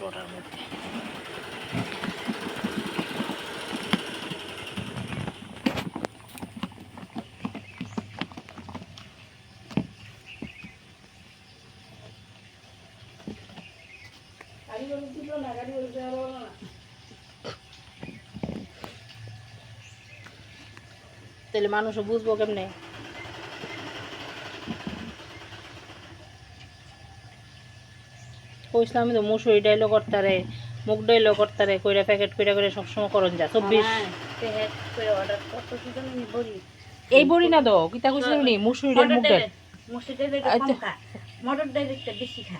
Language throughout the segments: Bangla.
পাত্রটার মধ্যে। তাহলে মানুষও বুঝব কেমনে? কইছিলাম আমি তো মুসুরি ডাইলও করতারে মুগ ডাইলও করতারে কইরা প্যাকেট কইরা করে সবসময় করন যা চব্বিশ। এই বড়ি না দো কিতা কইছিলাম নি মুসুরি ডাইল মুগ ডাইল আচ্ছা।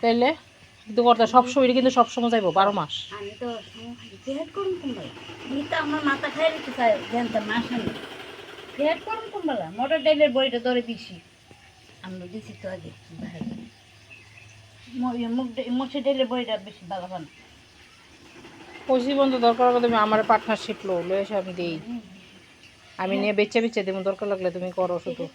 তাইলে? কিন্তু করতে সবসময় এটা কিন্তু সব সময় যাইবো বারো মাস। আমি তো ফেয়ার করুন কুম্বালা তো আমার মাথা খাই রেখে চাই জানতাম মাস আমি ফেয়ার করুন কুম্বালা মটর ডাইলের বইটা ধরে বেশি। আমরা দিছি তো আগে মুগ মসুর ডাইলের বইটা বেশি ভালো হয় না। বন্ধু দরকার হলে তুমি আমার পার্টনারশিপ লো লো এসে আমি দিই। আমি নিয়ে বেচে বেচে দেবো দরকার লাগলে তুমি করো শুধু। ঠিক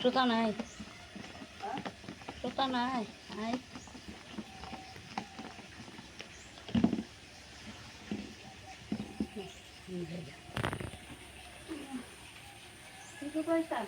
出来！来，出来！来，来。辛苦大家。